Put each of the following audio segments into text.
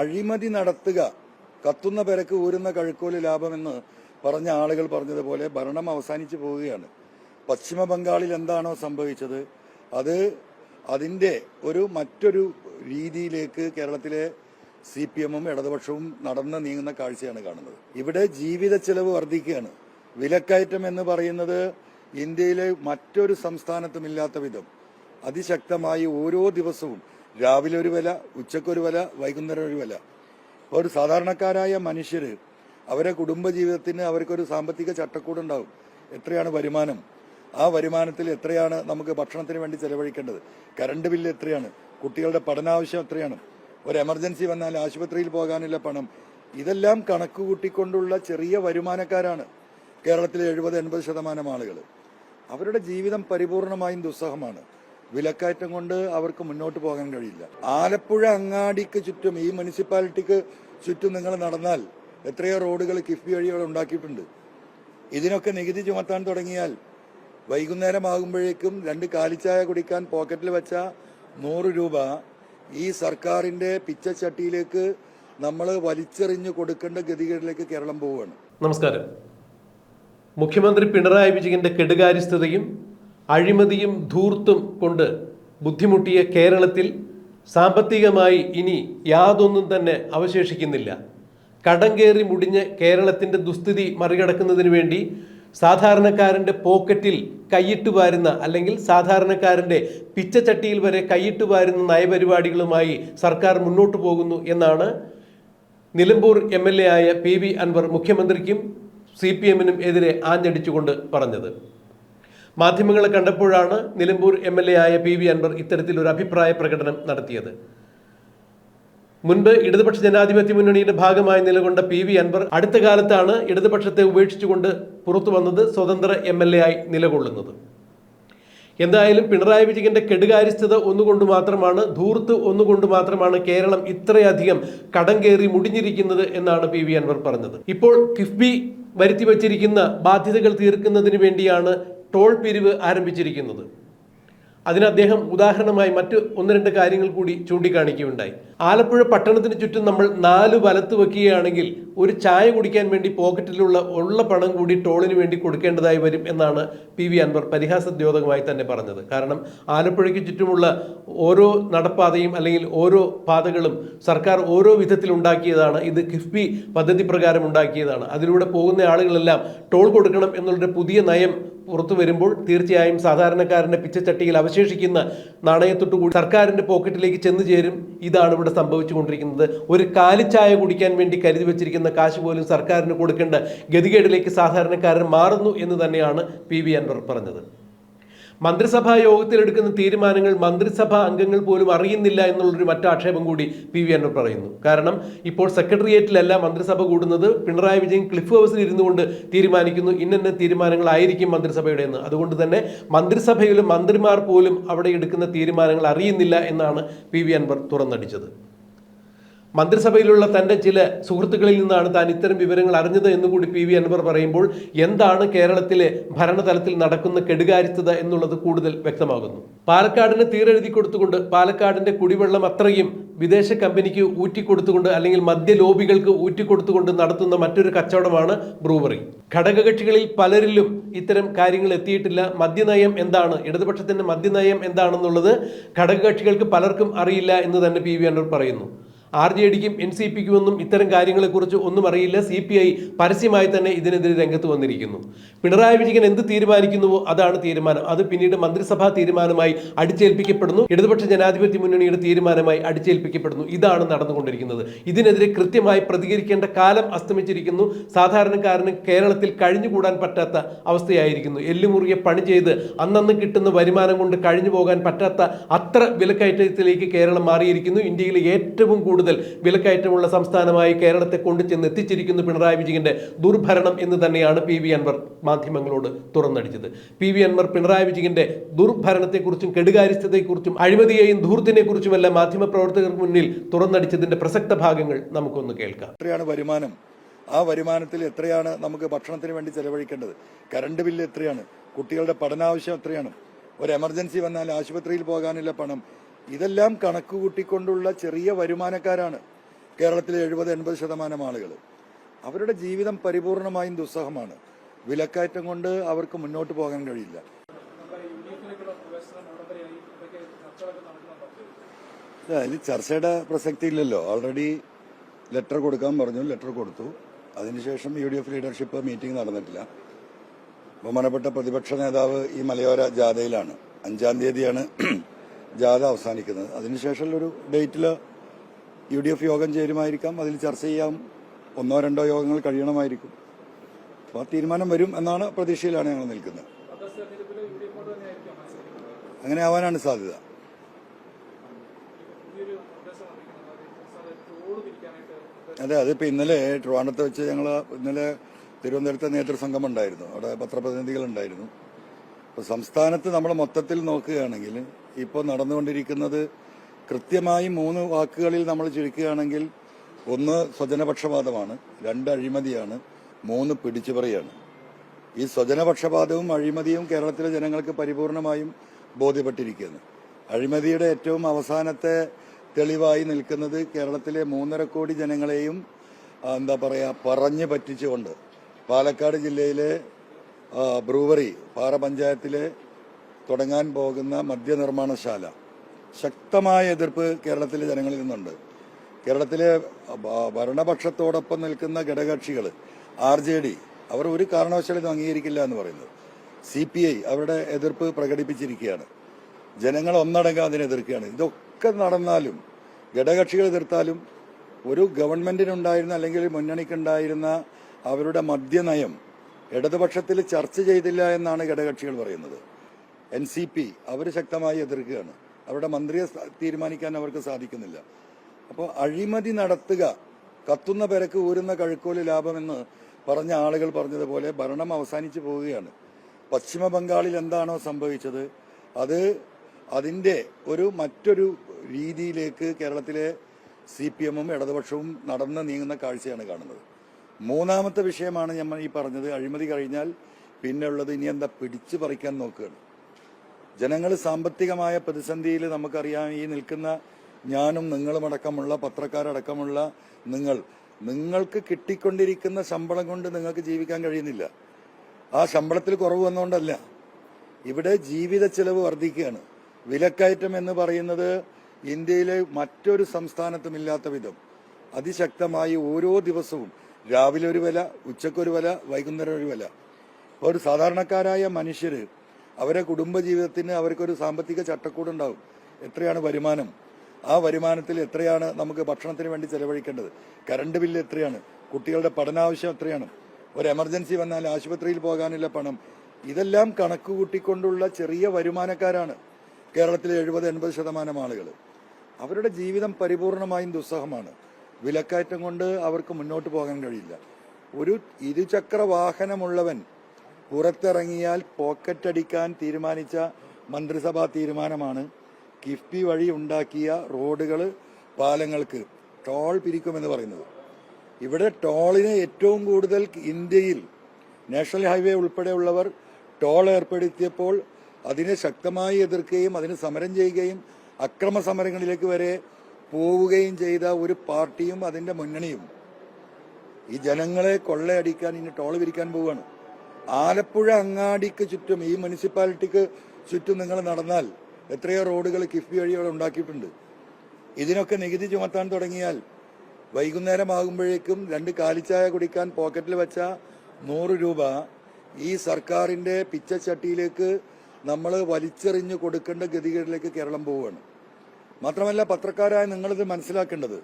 അഴിമതി നടത്തുക കത്തുന്ന പെരക്ക് ഊരുന്ന കഴുക്കോൽ ലാഭമെന്ന് പറഞ്ഞ ആളുകൾ പറഞ്ഞതുപോലെ ഭരണം അവസാനിച്ചു പോവുകയാണ്. പശ്ചിമ ബംഗാളിൽ എന്താണോ സംഭവിച്ചത് അത് അതിന്റെ ഒരു മറ്റൊരു രീതിയിലേക്ക് കേരളത്തിലെ സി പി എമ്മും ഇടതുപക്ഷവും നടന്ന് നീങ്ങുന്ന കാഴ്ചയാണ് കാണുന്നത്. ഇവിടെ ജീവിത ചെലവ് വർദ്ധിക്കുകയാണ്. വിലക്കയറ്റം എന്ന് പറയുന്നത് ഇന്ത്യയിലെ മറ്റൊരു സംസ്ഥാനത്തും ഇല്ലാത്ത വിധം അതിശക്തമായി ഓരോ ദിവസവും രാവിലെ ഒരു വില ഉച്ചക്കൊരു വില വൈകുന്നേരം ഒരു വില. ഒരു സാധാരണക്കാരായ മനുഷ്യർ അവരെ കുടുംബജീവിതത്തിന് അവർക്കൊരു സാമ്പത്തിക ചട്ടക്കൂടുണ്ടാവും. എത്രയാണ് വരുമാനം? ആ വരുമാനത്തിൽ എത്രയാണ് നമുക്ക് ഭക്ഷണത്തിന് വേണ്ടി ചെലവഴിക്കേണ്ടത്? കറണ്ട് ബില്ല് എത്രയാണ്? കുട്ടികളുടെ പഠനാവശ്യം എത്രയാണ്? ഒരു എമർജൻസി വന്നാൽ ആശുപത്രിയിൽ പോകാനുള്ള പണം. ഇതെല്ലാം കണക്ക് കൂട്ടിക്കൊണ്ടുള്ള ചെറിയ വരുമാനക്കാരാണ് കേരളത്തിലെ എഴുപത് എൺപത് ശതമാനം ആളുകൾ അവരുടെ ജീവിതം പരിപൂർണമായും ദുസ്സഹമാണ്. വിലക്കയറ്റം കൊണ്ട് അവർക്ക് മുന്നോട്ട് പോകാൻ കഴിയില്ല. ആലപ്പുഴ അങ്ങാടിക്ക് ചുറ്റും ഈ മുനിസിപ്പാലിറ്റിക്ക് ചുറ്റും നിങ്ങൾ നടന്നാൽ എത്രയോ റോഡുകൾ കിഫ്ബി വഴികൾ ഉണ്ടാക്കിയിട്ടുണ്ട്. ഇതിനൊക്കെ നികുതി ചുമത്താൻ തുടങ്ങിയാൽ വൈകുന്നേരം ആകുമ്പോഴേക്കും രണ്ട് കാലിച്ചായ കുടിക്കാൻ പോക്കറ്റിൽ വെച്ച നൂറ് രൂപ ഈ സർക്കാരിന്റെ പിച്ചച്ചട്ടിയിലേക്ക് നമ്മൾ വലിച്ചെറിഞ്ഞു കൊടുക്കേണ്ട ഗതികേടിലേക്ക് കേരളം പോവുകയാണ്. നമസ്കാരം. മുഖ്യമന്ത്രി പിണറായി വിജയന്റെ കെടുകാര്യസ്ഥതയും അഴിമതിയും ധൂർത്തും കൊണ്ട് ബുദ്ധിമുട്ടിയ കേരളത്തിൽ സാമ്പത്തികമായി ഇനി യാതൊന്നും തന്നെ അവശേഷിക്കുന്നില്ല. കടം കയറി മുടിഞ്ഞ് കേരളത്തിന്റെ ദുസ്ഥിതി മറികടക്കുന്നതിന് വേണ്ടി സാധാരണക്കാരന്റെ പോക്കറ്റിൽ കൈയിട്ട് വാരുന്ന അല്ലെങ്കിൽ സാധാരണക്കാരന്റെ പിച്ചച്ചട്ടിയിൽ വരെ കൈയിട്ട് വാരുന്ന നയപരിപാടികളുമായി സർക്കാർ മുന്നോട്ട് പോകുന്നു എന്നാണ് നിലമ്പൂർ എം എൽ എ ആയ പി വി അൻവർ മുഖ്യമന്ത്രിക്കും സി പി എമ്മിനും എതിരെ ആഞ്ഞടിച്ചുകൊണ്ട് പറഞ്ഞത്. മാധ്യമങ്ങളെ കണ്ടപ്പോഴാണ് നിലമ്പൂർ എം എൽ എ ആയ പി വി അൻവർ ഇത്തരത്തിലൊരു അഭിപ്രായ പ്രകടനം നടത്തിയത്. മുൻപ് ഇടതുപക്ഷ ജനാധിപത്യ മുന്നണിയുടെ ഭാഗമായി നിലകൊണ്ട പി വി അൻവർ അടുത്ത കാലത്താണ് ഇടതുപക്ഷത്തെ ഉപേക്ഷിച്ചുകൊണ്ട് പുറത്തു വന്നത് സ്വതന്ത്ര എം എൽ എ ആയി നിലകൊള്ളുന്നത്. എന്തായാലും പിണറായി വിജയന്റെ കെടുകാര്യസ്ഥത ഒന്നുകൊണ്ട് മാത്രമാണ് ധൂർത്ത് ഒന്നുകൊണ്ട് മാത്രമാണ് കേരളം ഇത്രയധികം കടം കയറി മുടിഞ്ഞിരിക്കുന്നത് എന്നാണ് പി വി അൻവർ പറഞ്ഞത്. ഇപ്പോൾ കിഫ്ബി വരുത്തി വച്ചിരിക്കുന്ന ബാധ്യതകൾ തീർക്കുന്നതിന് വേണ്ടിയാണ് ടോൾ പിരിവ് ആരംഭിച്ചിരിക്കുന്നത്. അതിന് അദ്ദേഹം ഉദാഹരണമായി മറ്റ് ഒന്ന് രണ്ട് കാര്യങ്ങൾ കൂടി ചൂണ്ടിക്കാണിക്കുകയുണ്ടായി. ആലപ്പുഴ പട്ടണത്തിന് ചുറ്റും നമ്മൾ നാല് വലത്ത് വെക്കുകയാണെങ്കിൽ ഒരു ചായ കുടിക്കാൻ വേണ്ടി പോക്കറ്റിലുള്ള ഉള്ള പണം കൂടി ടോളിന് വേണ്ടി കൊടുക്കേണ്ടതായി വരും എന്നാണ് പി വി അൻവർ പരിഹാസദ്യോതകമായി തന്നെ പറഞ്ഞത്. കാരണം ആലപ്പുഴയ്ക്ക് ചുറ്റുമുള്ള ഓരോ നടപ്പാതയും അല്ലെങ്കിൽ ഓരോ പാതകളും സർക്കാർ ഓരോ വിധത്തിൽ ഉണ്ടാക്കിയതാണ്. ഇത് കിഫ്ബി പദ്ധതി പ്രകാരം ഉണ്ടാക്കിയതാണ്. അതിലൂടെ പോകുന്ന ആളുകളെല്ലാം ടോൾ കൊടുക്കണം എന്നുള്ളൊരു പുതിയ നയം പുറത്തു വരുമ്പോൾ തീർച്ചയായും സാധാരണക്കാരന്റെ പിച്ചച്ചട്ടിയിൽ അവശേഷിക്കുന്ന നാണയത്തൊട്ടുകൂടി സർക്കാരിന്റെ പോക്കറ്റിലേക്ക് ചെന്നു ചേരും. ഇതാണ് ഇവിടെ സംഭവിച്ചുകൊണ്ടിരിക്കുന്നത്. ഒരു കാലിച്ചായ കുടിക്കാൻ വേണ്ടി കരുതി വെച്ചിരിക്കുന്ന കാശ് പോലും സർക്കാരിന് കൊടുക്കേണ്ട ഗതികേടിലേക്ക് സാധാരണക്കാരൻ മാറുന്നു എന്ന് തന്നെയാണ് പി വി അൻവർ പറഞ്ഞത്. മന്ത്രിസഭാ യോഗത്തിൽ എടുക്കുന്ന തീരുമാനങ്ങൾ മന്ത്രിസഭാ അംഗങ്ങൾ പോലും അറിയുന്നില്ല എന്നുള്ളൊരു മറ്റു ആക്ഷേപം കൂടി പി വി അന്നൂർ പറയുന്നു. കാരണം ഇപ്പോൾ സെക്രട്ടേറിയറ്റിലല്ല മന്ത്രിസഭ കൂടുന്നത്. പിണറായി വിജയൻ ക്ലിഫ് ഹൗസിൽ ഇരുന്നു കൊണ്ട് തീരുമാനിക്കുന്നു. ഇന്ന തീരുമാനങ്ങളായിരിക്കും മന്ത്രിസഭയുടെ എന്ന് അതുകൊണ്ട് തന്നെ മന്ത്രിസഭയിലും മന്ത്രിമാർ പോലും അവിടെ എടുക്കുന്ന തീരുമാനങ്ങൾ അറിയുന്നില്ല എന്നാണ് പി വി അൻവർ തുറന്നടിച്ചത്. മന്ത്രിസഭയിലുള്ള തന്റെ ചില സുഹൃത്തുക്കളിൽ നിന്നാണ് താൻ ഇത്തരം വിവരങ്ങൾ അറിഞ്ഞത് എന്നുകൂടി പി വി അൻവർ പറയുമ്പോൾ എന്താണ് കേരളത്തിലെ ഭരണതലത്തിൽ നടക്കുന്ന കെടുകാര്യസ്ഥത എന്നുള്ളത് കൂടുതൽ വ്യക്തമാകുന്നു. പാലക്കാടിന് തീരെഴുതി കൊടുത്തുകൊണ്ട് പാലക്കാടിന്റെ കുടിവെള്ളം അത്രയും വിദേശ കമ്പനിക്ക് ഊറ്റിക്കൊടുത്തുകൊണ്ട് അല്ലെങ്കിൽ മദ്യ ലോബികൾക്ക് ഊറ്റിക്കൊടുത്തുകൊണ്ട് നടത്തുന്ന മറ്റൊരു കച്ചവടമാണ് ബ്രൂവറി. ഘടകകക്ഷികളിൽ പലരിലും ഇത്തരം കാര്യങ്ങൾ എത്തിയിട്ടില്ല. മദ്യനയം എന്താണ്? ഇടതുപക്ഷത്തിന്റെ മദ്യനയം എന്താണെന്നുള്ളത് ഘടകകക്ഷികൾക്ക് പലർക്കും അറിയില്ല എന്ന് തന്നെ പി വി അൻവർ പറയുന്നു. ആർ ജെ ഡിക്കും എൻ സി പിക്കും ഒന്നും ഇത്തരം കാര്യങ്ങളെക്കുറിച്ച് ഒന്നും അറിയില്ല. സി പി ഐ പരസ്യമായി തന്നെ ഇതിനെതിരെ രംഗത്ത് വന്നിരിക്കുന്നു. പിണറായി വിജയൻ എന്ത് തീരുമാനിക്കുന്നുവോ അതാണ് തീരുമാനം. അത് പിന്നീട് മന്ത്രിസഭാ തീരുമാനമായി അടിച്ചേൽപ്പിക്കപ്പെടുന്നു. ഇടതുപക്ഷ ജനാധിപത്യ മുന്നണിയുടെ തീരുമാനമായി അടിച്ചേൽപ്പിക്കപ്പെടുന്നു. ഇതാണ് നടന്നുകൊണ്ടിരിക്കുന്നത്. ഇതിനെതിരെ കൃത്യമായി പ്രതികരിക്കേണ്ട കാലം അസ്തമിച്ചിരിക്കുന്നു. സാധാരണക്കാരന് കേരളത്തിൽ കഴിഞ്ഞുകൂടാൻ പറ്റാത്ത അവസ്ഥയായിരിക്കുന്നു. എല്ലുമുറിയെ പണി ചെയ്ത് അന്നന്ന് കിട്ടുന്ന വരുമാനം കൊണ്ട് കഴിഞ്ഞു പോകാൻ പറ്റാത്ത അത്ര വിലക്കയറ്റത്തിലേക്ക് കേരളം മാറിയിരിക്കുന്നു. ഇന്ത്യയിലെ ഏറ്റവും കൂടുതൽ വിലക്കയറ്റമുള്ള സംസ്ഥാനമായി കേരളത്തെ കൊണ്ടു ചെന്ന് എത്തിച്ചിരിക്കുന്നു പിണറായി വിജയന്റെ ദുർഭരണം എന്ന് തന്നെയാണ് പി വി അൻവർ മാധ്യമങ്ങളോട് തുറന്നടിച്ചത്. പി വി അൻവർ പിണറായി വിജയന്റെ ദുർഭരണത്തെക്കുറിച്ചും കെടുകാര്യസ്ഥതയെക്കുറിച്ചും അഴിമതിയെയും ധൂർത്തിനെക്കുറിച്ചുമെല്ലാം മാധ്യമപ്രവർത്തകർക്ക് മുന്നിൽ തുറന്നടിച്ചതിന്റെ പ്രസക്ത ഭാഗങ്ങൾ നമുക്കൊന്ന് കേൾക്കാം. എത്രയാണ് വരുമാനം? ആ വരുമാനത്തിൽ എത്രയാണ് നമുക്ക് ഭക്ഷണത്തിന് വേണ്ടി ചെലവഴിക്കേണ്ടത്? കറണ്ട് ബില്ല് എത്രയാണ്? കുട്ടികളുടെ പഠനാവശ്യം എത്രയാണ്? ഒരു എമർജൻസി വന്നാൽ ആശുപത്രിയിൽ പോകാനുള്ള പണം ഇതെല്ലാം കണക്ക് കൂട്ടിക്കൊണ്ടുള്ള ചെറിയ വരുമാനക്കാരാണ് കേരളത്തിലെ എഴുപത് എൺപത് ശതമാനം ആളുകൾ അവരുടെ ജീവിതം പരിപൂർണമായും ദുസ്സഹമാണ്. വിലക്കയറ്റം കൊണ്ട് അവർക്ക് മുന്നോട്ട് പോകാൻ കഴിയില്ല. ഇത് ചർച്ചയുടെ പ്രസക്തി ഇല്ലല്ലോ ഓൾറെഡി ലെറ്റർ കൊടുക്കാൻ പറഞ്ഞു ലെറ്റർ കൊടുത്തു. അതിനുശേഷം U D F leadership meeting നടന്നിട്ടില്ല. ബഹുമാനപ്പെട്ട പ്രതിപക്ഷ നേതാവ് ഈ മലയോര ജാഥയിലാണ്. അഞ്ചാം തീയതിയാണ് ജാഥ അവസാനിക്കുന്നത്. അതിനുശേഷമുള്ള ഒരു ഡേറ്റിൽ യു ഡി എഫ് യോഗം ചേരുമായിരിക്കാം. അതിൽ ചർച്ച ചെയ്യാം. ഒന്നോ രണ്ടോ യോഗങ്ങൾ കഴിയണമായിരിക്കും. അപ്പോൾ ആ തീരുമാനം വരും എന്നാണ് പ്രതീക്ഷയിലാണ് ഞങ്ങൾ നിൽക്കുന്നത്. അങ്ങനെ ആവാനാണ് സാധ്യത. അതെ അതിപ്പോൾ ഇന്നലെ ട്രിവാണ്ടത്ത് വെച്ച് ഞങ്ങൾ ഇന്നലെ തിരുവനന്തപുരത്തെ നേതൃസംഘം ഉണ്ടായിരുന്നു അവിടെ പത്രപ്രതിനിധികൾ ഉണ്ടായിരുന്നു അപ്പോൾ സംസ്ഥാനത്ത് നമ്മൾ മൊത്തത്തിൽ നോക്കുകയാണെങ്കിൽ ഇപ്പോൾ നടന്നുകൊണ്ടിരിക്കുന്നത് കൃത്യമായി മൂന്ന് വാക്കുകളിൽ നമ്മൾ ചുരുക്കുകയാണെങ്കിൽ ഒന്ന് സ്വജനപക്ഷപാതമാണ് രണ്ട് അഴിമതിയാണ് മൂന്ന് പിടിച്ചുപറിയാണ്. ഈ സ്വജനപക്ഷപാതവും അഴിമതിയും കേരളത്തിലെ ജനങ്ങൾക്ക് പരിപൂർണമായും ബോധ്യപ്പെട്ടിരിക്കുന്നു. അഴിമതിയുടെ ഏറ്റവും അവസാനത്തെ തെളിവായി നിൽക്കുന്നത് കേരളത്തിലെ മൂന്നര കോടി ജനങ്ങളെയും എന്താ പറയുക പറഞ്ഞു പറ്റിച്ചുകൊണ്ട് പാലക്കാട് ജില്ലയിലെ ബ്രൂവറി പാറ പഞ്ചായത്തിലെ തുടങ്ങാൻ പോകുന്ന മദ്യനിർമ്മാണശാല. ശക്തമായ എതിർപ്പ് കേരളത്തിലെ ജനങ്ങളിൽ നിന്നുണ്ട്. കേരളത്തിലെ ഭരണപക്ഷത്തോടൊപ്പം നിൽക്കുന്ന ഘടകകക്ഷികൾ ആർ ജെ ഡി അവർ ഒരു കാരണവശാലും അംഗീകരിക്കില്ല എന്ന് പറയുന്നത് സി പി ഐ അവരുടെ എതിർപ്പ് പ്രകടിപ്പിച്ചിരിക്കുകയാണ്. ജനങ്ങൾ ഒന്നടങ്കം അതിനെ എതിർക്കുകയാണ്. ഇതൊക്കെ നടന്നാലും ഘടകകക്ഷികൾ എതിർത്താലും ഒരു ഗവൺമെന്റിനുണ്ടായിരുന്ന അല്ലെങ്കിൽ മുന്നണിക്കുണ്ടായിരുന്ന അവരുടെ മദ്യനയം ഇടതുപക്ഷത്തിൽ ചർച്ച ചെയ്തില്ല എന്നാണ് ഘടകകക്ഷികൾ പറയുന്നത്. എൻ സി പി അവർ ശക്തമായി എതിർക്കുകയാണ്. അവരുടെ മന്ത്രിയെ തീരുമാനിക്കാൻ അവർക്ക് സാധിക്കുന്നില്ല. അപ്പോൾ അഴിമതി നടത്തുക കത്തുന്ന പെരക്ക് ഊരുന്ന കഴുക്കോൽ ലാഭമെന്ന് പറഞ്ഞ ആളുകൾ പറഞ്ഞതുപോലെ ഭരണം അവസാനിച്ചു പോവുകയാണ്. പശ്ചിമ ബംഗാളിൽ എന്താണോ സംഭവിച്ചത് അത് അതിന്റെ ഒരു മറ്റൊരു രീതിയിലേക്ക് കേരളത്തിലെ സി പി എമ്മും ഇടതുപക്ഷവും നടന്ന് നീങ്ങുന്ന കാഴ്ചയാണ് കാണുന്നത്. മൂന്നാമത്തെ വിഷയമാണ് നമ്മൾ ഈ പറഞ്ഞത് അഴിമതി കഴിഞ്ഞാൽ പിന്നെയുള്ളത് ഇനി എന്താ പിടിച്ചു പറിക്കാൻ നോക്കുകയാണ്. ജനങ്ങൾ സാമ്പത്തികമായ പ്രതിസന്ധിയിൽ നമുക്കറിയാം ഈ നിൽക്കുന്ന ഞാനും നിങ്ങളുമടക്കമുള്ള പത്രക്കാരടക്കമുള്ള നിങ്ങൾ. നിങ്ങൾക്ക് കിട്ടിക്കൊണ്ടിരിക്കുന്ന ശമ്പളം കൊണ്ട് നിങ്ങൾക്ക് ജീവിക്കാൻ കഴിയുന്നില്ല. ആ ശമ്പളത്തിൽ കുറവ് വന്നുകൊണ്ടല്ല ഇവിടെ ജീവിത ചെലവ് വർദ്ധിക്കുകയാണ്. വിലക്കയറ്റം എന്ന് പറയുന്നത് ഇന്ത്യയിലെ മറ്റൊരു സംസ്ഥാനത്തും ഇല്ലാത്ത വിധം. അതിശക്തമായി ഓരോ ദിവസവും രാവിലെ ഒരു വില ഉച്ചക്കൊരു വില വൈകുന്നേരം ഒരു വില. ഒരു സാധാരണക്കാരായ മനുഷ്യര് അവരെ കുടുംബജീവിതത്തിന് അവർക്കൊരു സാമ്പത്തിക ചട്ടക്കൂടുണ്ടാവും. എത്രയാണ് വരുമാനം? ആ വരുമാനത്തിൽ എത്രയാണ് നമുക്ക് ഭക്ഷണത്തിന് വേണ്ടി ചെലവഴിക്കേണ്ടത്? കറണ്ട് ബില്ല് എത്രയാണ്? കുട്ടികളുടെ പഠനാവശ്യം എത്രയാണ്? ഒരു എമർജൻസി വന്നാൽ ആശുപത്രിയിൽ പോകാനുള്ള പണം. ഇതെല്ലാം കണക്ക് കൂട്ടിക്കൊണ്ടുള്ള ചെറിയ വരുമാനക്കാരാണ് കേരളത്തിലെ എഴുപത് എൺപത് ശതമാനം ആളുകൾ. അവരുടെ ജീവിതം പരിപൂർണമായും ദുസ്സഹമാണ്. വിലക്കയറ്റം കൊണ്ട് അവർക്ക് മുന്നോട്ട് പോകാൻ കഴിയില്ല. ഒരു ഇരുചക്ര വാഹനമുള്ളവൻ പുറത്തിറങ്ങിയാൽ പോക്കറ്റടിക്കാൻ തീരുമാനിച്ച മന്ത്രിസഭാ തീരുമാനമാണ്. കിഫ്ബി വഴി ഉണ്ടാക്കിയ റോഡുകൾ പാലങ്ങൾക്ക് ടോൾ പിരിക്കുമെന്ന് പറയുന്നത്. ഇവിടെ ടോളിന് ഏറ്റവും കൂടുതൽ ഇന്ത്യയിൽ നാഷണൽ ഹൈവേ ഉൾപ്പെടെയുള്ളവർ ടോൾ ഏർപ്പെടുത്തിയപ്പോൾ അതിനെ ശക്തമായി എതിർക്കുകയും അതിന് സമരം ചെയ്യുകയും അക്രമ സമരങ്ങളിലേക്ക് വരെ പോവുകയും ചെയ്ത ഒരു പാർട്ടിയും അതിന്റെ മുന്നണിയും. ഈ ജനങ്ങളെ കൊള്ളയടിക്കാൻ ഇനി ടോൾ പിരിക്കാൻ പോവുകയാണ്. ആലപ്പുഴ അങ്ങാടിക്ക് ചുറ്റും ഈ മുനിസിപ്പാലിറ്റിക്ക് ചുറ്റും നിങ്ങൾ നടന്നാൽ എത്രയോ റോഡുകൾ കിഫ്ബി വഴി ഉണ്ടാക്കിയിട്ടുണ്ട്. ഇതിനൊക്കെ നികുതി ചുമത്താൻ തുടങ്ങിയാൽ വൈകുന്നേരമാകുമ്പോഴേക്കും രണ്ട് കാലിച്ചായ കുടിക്കാൻ പോക്കറ്റിൽ വെച്ച നൂറ് രൂപ ഈ സർക്കാരിന്റെ പിച്ചച്ചട്ടിയിലേക്ക് നമ്മൾ വലിച്ചെറിഞ്ഞു കൊടുക്കേണ്ട ഗതികേടിലേക്ക് കേരളം പോവുകയാണ്. മാത്രമല്ല പത്രക്കാരായ നിങ്ങളിത് മനസ്സിലാക്കേണ്ടത്.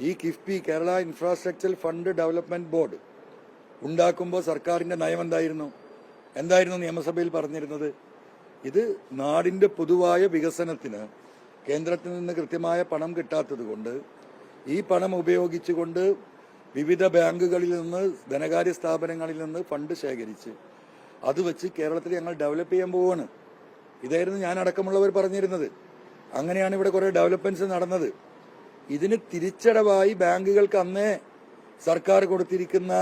ഈ KIIFB Kerala infrastructure fund development board ഉണ്ടാക്കുമ്പോൾ സർക്കാരിന്റെ നയം എന്തായിരുന്നു? എന്തായിരുന്നു നിയമസഭയിൽ പറഞ്ഞിരുന്നത്? ഇത് നാടിന്റെ പൊതുവായ വികസനത്തിന് കേന്ദ്രത്തിൽ നിന്ന് കൃത്യമായ പണം കിട്ടാത്തത് ഈ പണം ഉപയോഗിച്ചുകൊണ്ട് വിവിധ ബാങ്കുകളിൽ നിന്ന് ധനകാര്യ സ്ഥാപനങ്ങളിൽ നിന്ന് ഫണ്ട് ശേഖരിച്ച് അത് വെച്ച് കേരളത്തിൽ ഞങ്ങൾ ഡെവലപ്പ് ചെയ്യാൻ പോവുകയാണ് ഇതായിരുന്നു ഞാൻ അടക്കമുള്ളവർ പറഞ്ഞിരുന്നത്. അങ്ങനെയാണ് ഇവിടെ കുറേ ഡെവലപ്മെന്റ്സ് നടന്നത്. ഇതിന് തിരിച്ചടവായി ബാങ്കുകൾക്ക് അന്നേ സർക്കാർ കൊടുത്തിരിക്കുന്ന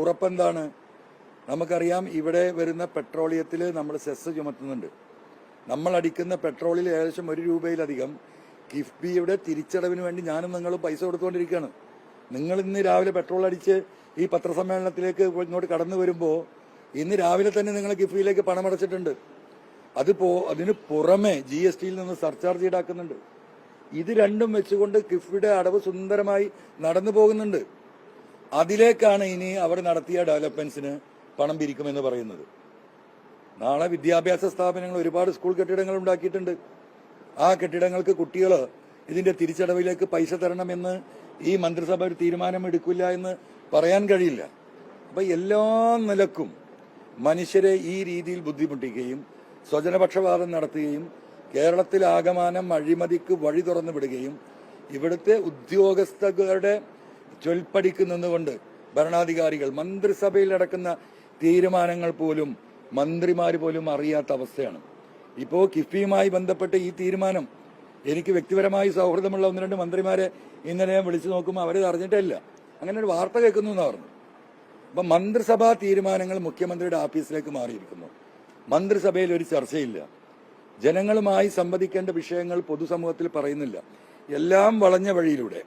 ഉറപ്പെന്താണ്? നമുക്കറിയാം ഇവിടെ വരുന്ന പെട്രോളിയത്തിൽ നമ്മൾ സെസ് ചുമത്തുന്നുണ്ട്. നമ്മൾ അടിക്കുന്ന പെട്രോളിൽ ഏകദേശം ഒരു രൂപയിലധികം കിഫ്ബിയുടെ തിരിച്ചടവിന് വേണ്ടി ഞാനും നിങ്ങളും പൈസ കൊടുത്തുകൊണ്ടിരിക്കുകയാണ്. നിങ്ങൾ ഇന്ന് രാവിലെ പെട്രോൾ അടിച്ച് ഈ പത്രസമ്മേളനത്തിലേക്ക് ഇങ്ങോട്ട് കടന്നു വരുമ്പോൾ ഇന്ന് രാവിലെ തന്നെ നിങ്ങൾ കിഫ്ബിയിലേക്ക് പണമടച്ചിട്ടുണ്ട് അതിപ്പോ അതിന് പുറമെ ജി എസ് ടിയിൽ നിന്ന് സർചാർജ് ഈടാക്കുന്നുണ്ട്. ഇത് രണ്ടും വെച്ചുകൊണ്ട് കിഫ്ബിയുടെ അടവ് സുന്ദരമായി നടന്നു പോകുന്നുണ്ട്. അതിലേക്കാണ് ഇനി അവർ നടത്തിയ ഡെവലപ്മെന്റ്സിന് പണം പിരിക്കുമെന്ന് പറയുന്നത്. നാളെ വിദ്യാഭ്യാസ സ്ഥാപനങ്ങൾ ഒരുപാട് സ്കൂൾ കെട്ടിടങ്ങൾ ഉണ്ടാക്കിയിട്ടുണ്ട്. ആ കെട്ടിടങ്ങൾക്ക് കുട്ടികൾ ഇതിന്റെ തിരിച്ചടവിലേക്ക് പൈസ തരണമെന്ന് ഈ മന്ത്രിസഭ ഒരു തീരുമാനം എടുക്കില്ല എന്ന് പറയാൻ കഴിയില്ല. അപ്പൊ എല്ലാ നിലക്കും മനുഷ്യരെ ഈ രീതിയിൽ ബുദ്ധിമുട്ടിക്കുകയും സ്വജനപക്ഷപാതം നടത്തുകയും കേരളത്തിൽ ആകമാനം അഴിമതിക്ക് വഴി തുറന്നു വിടുകയും ഇവിടുത്തെ ഉദ്യോഗസ്ഥരുടെ ചൊൽപ്പടിക്ക് നിന്നുകൊണ്ട് ഭരണാധികാരികൾ മന്ത്രിസഭയിൽ നടക്കുന്ന തീരുമാനങ്ങൾ പോലും മന്ത്രിമാർ പോലും അറിയാത്ത അവസ്ഥയാണ്. ഇപ്പോൾ കിഫ്ബിയുമായി ബന്ധപ്പെട്ട് ഈ തീരുമാനം എനിക്ക് വ്യക്തിപരമായി സൗഹൃദമുള്ള ഒന്ന് രണ്ട് മന്ത്രിമാരെ ഇന്നലെ ഞാൻ വിളിച്ചു നോക്കുമ്പോൾ അവരത് അറിഞ്ഞിട്ടില്ല അങ്ങനെ ഒരു വാർത്ത കേൾക്കുന്നു എന്ന് പറഞ്ഞു. അപ്പം മന്ത്രിസഭാ തീരുമാനങ്ങൾ മുഖ്യമന്ത്രിയുടെ ഓഫീസിലേക്ക് മാറിയിരിക്കുന്നു. മന്ത്രിസഭയിൽ ഒരു ചർച്ചയില്ല. ജനങ്ങളുമായി സംവദിക്കേണ്ട വിഷയങ്ങൾ പൊതുസമൂഹത്തിൽ പറയുന്നില്ല. എല്ലാം വളഞ്ഞ വഴിയിലൂടെ.